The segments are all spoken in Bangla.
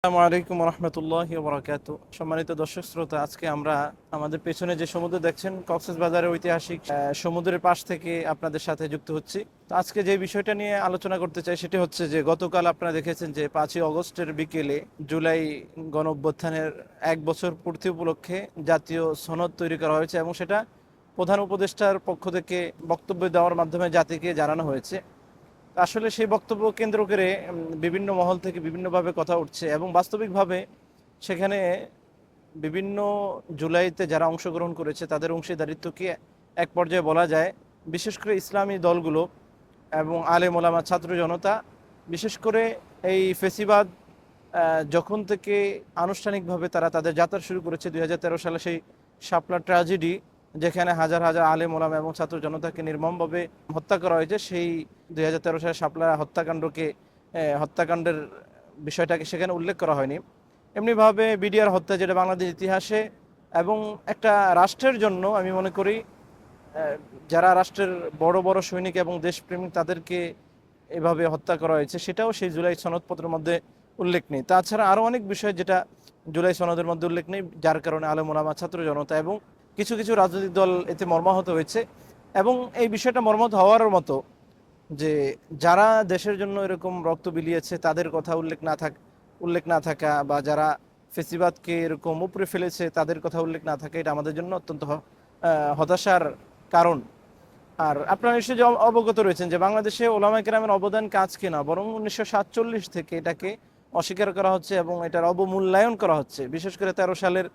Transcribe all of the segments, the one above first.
আসসালামু আলাইকুম রহমতুল্লাহ বরাকাত সম্মানিত দর্শক শ্রোতা, আজকে আমরা আমাদের পেছনে যে সমুদ্র দেখছেন, কক্সেস বাজারের ঐতিহাসিক সমুদ্রের পাশ থেকে আপনাদের সাথে যুক্ত হচ্ছি। তো আজকে যে বিষয়টা নিয়ে আলোচনা করতে চাই সেটি হচ্ছে যে, গতকাল আপনারা দেখেছেন যে পাঁচই অগস্টের বিকেলে জুলাই গণ এক বছর পূর্তি উপলক্ষে জাতীয় সনদ তৈরি করা হয়েছে এবং সেটা প্রধান উপদেষ্টার পক্ষ থেকে বক্তব্য দেওয়ার মাধ্যমে জাতিকে জানানো হয়েছে। আসলে সেই বক্তব্য কেন্দ্র করে বিভিন্ন মহল থেকে বিভিন্নভাবে কথা উঠছে এবং বাস্তবিকভাবে সেখানে বিভিন্ন জুলাইতে যারা অংশগ্রহণ করেছে তাদের অংশীদারিত্বকে এক পর্যায়ে বলা যায়, বিশেষ করে ইসলামী দলগুলো এবং আলে মোলামা ছাত্র জনতা, বিশেষ করে এই ফেসিবাদ যখন থেকে আনুষ্ঠানিকভাবে তারা তাদের যাত্রা শুরু করেছে দু হাজার তেরো সালে সেই শাপলা ট্র্যাজেডি যেখানে হাজার হাজার আলেম, ওলামা এবং ছাত্র জনতাকে নির্মমভাবে হত্যা করা হয়েছে, সেই দুই হাজার তেরো সালে শাপলা হত্যাকাণ্ডকে হত্যাকাণ্ডের বিষয়টাকে সেখানে উল্লেখ করা হয়নি। এমনিভাবে বিডিআর হত্যা যেটা বাংলাদেশ ইতিহাসে এবং একটা রাষ্ট্রের জন্য আমি মনে করি যারা রাষ্ট্রের বড় বড় সৈনিক এবং দেশপ্রেমিক তাদেরকে এভাবে হত্যা করা হয়েছে, সেটাও সেই জুলাই সনদপত্রের মধ্যে উল্লেখ নেই। তাছাড়া আরও অনেক বিষয় যেটা জুলাই সনদের মধ্যে উল্লেখ নেই, যার কারণে আলম, ওলামা, ছাত্র জনতা এবং কিছু কিছু রাজনৈতিক দল এতে মর্মাহত হয়েছে এবং এই বিষয়টা মর্মাহত হওয়ার মতো যে যারা দেশের জন্য এরকম রক্ত বিলিয়েছে, তাদের কথা উল্লেখ না থাক উল্লেখ না থাকা বা যারা ফেসিবাদকে এরকম উপরে ফেলেছে, তাদের কথা উল্লেখ না থাকা, এটা আমাদের জন্য অত্যন্ত হতাশার কারণ। আর আপনারা নিশ্চয়ই অবগত রয়েছেন যে বাংলাদেশে ওলামা কেরামের অবদান কাজ কেনা বরং উনিশশো সাতচল্লিশ থেকে এটাকে অস্বীকার করা হচ্ছে এবং এটার অবমূল্যায়ন করা হচ্ছে। বিশেষ করে তেরো সালের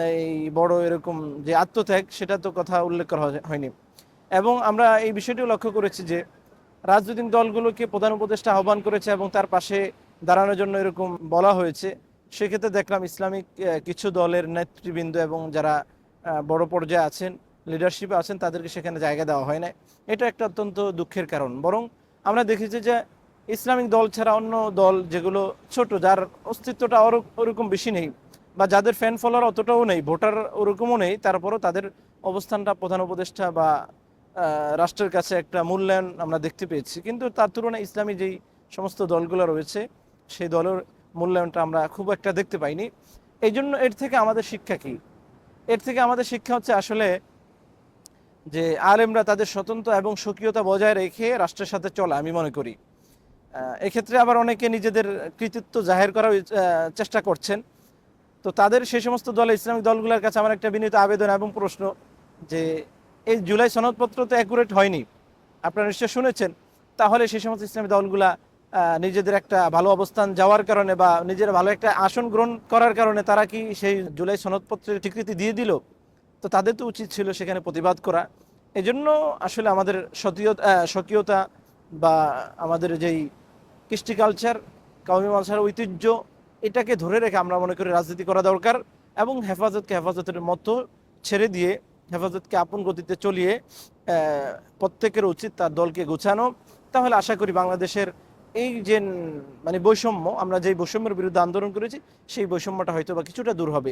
এই বড় এরকম যে আত্মত্যাগ, সেটা তো কথা উল্লেখ করা হয়নি। এবং আমরা এই বিষয়টিও লক্ষ্য করেছি যে রাজনৈতিক দলগুলোকে প্রধান উপদেষ্টা আহ্বান করেছে এবং তার পাশে দাঁড়ানোর জন্য এরকম বলা হয়েছে। সেক্ষেত্রে দেখলাম ইসলামিক কিছু দলের নেতৃবৃন্দ এবং যারা বড় পর্যায়ে আছেন লিডারশিপে আছেন, তাদেরকে সেখানে জায়গা দেওয়া হয় না এটা একটা অত্যন্ত দুঃখের কারণ। বরং আমরা দেখেছি যে ইসলামিক দল ছাড়া অন্য দল যেগুলো ছোট, যার অস্তিত্বটা ওর- ওরকম বেশি নেই বা যাদের ফ্যান ফলোয়ার অতটাও নেই, ভোটার ওরকমও নেই, তারপরও তাদের অবস্থানটা প্রধান উপদেষ্টা বা রাষ্ট্রের কাছে একটা মূল্যায়ন আমরা দেখতে পেয়েছি। কিন্তু তার তুলনায় ইসলামী যেই সমস্ত দলগুলো রয়েছে, সেই দলের মূল্যায়নটা আমরা খুব একটা দেখতে পাইনি। এই জন্য এর থেকে আমাদের শিক্ষা কি? এর থেকে আমাদের শিক্ষা হচ্ছে আসলে যে আলেমরা তাদের স্বতন্ত্র এবং স্বকীয়তা বজায় রেখে রাষ্ট্রের সাথে চলা, আমি মনে করি। এক্ষেত্রে আবার অনেকে নিজেদের কৃতিত্ব জাহের করার চেষ্টা করছেন। তো তাদের সেই সমস্ত দলে ইসলামিক দলগুলোর কাছে আমার একটা বিনীত আবেদন এবং প্রশ্ন যে এই জুলাই সনদপত্র তো অ্যাকুরেট হয়নি। আপনারা নিশ্চয় শুনেছেন। তাহলে সেই সমস্ত ইসলামী দলগুলা নিজেদের একটা ভালো অবস্থান যাওয়ার কারণে বা নিজের ভালো একটা আসন গ্রহণ করার কারণে তারা কি সেই জুলাই সনদপত্রের স্বীকৃতি দিয়ে দিল? তো তাদের তো উচিত ছিল সেখানে প্রতিবাদ করা। এজন্য আসলে আমাদের স্বকীয়তা বা আমাদের যেই কৃষ্টি কালচার কাউমি মালসার ঐতিহ্য এটাকে ধরে রেখে আমরা মনে করি রাজনীতি করা দরকার এবং হেফাজতকে হেফাজতের মতো ছেড়ে দিয়ে হেফাজতকে আপন গতিতে চলিয়ে প্রত্যেকের উচিত তার দলকে গোছানো। তাহলে আশা করি বাংলাদেশের এই যে মানে বৈষম্য, আমরা যেই বৈষম্যের বিরুদ্ধে আন্দোলন করেছি, সেই বৈষম্যটা হয়তো বা কিছুটা দূর হবে।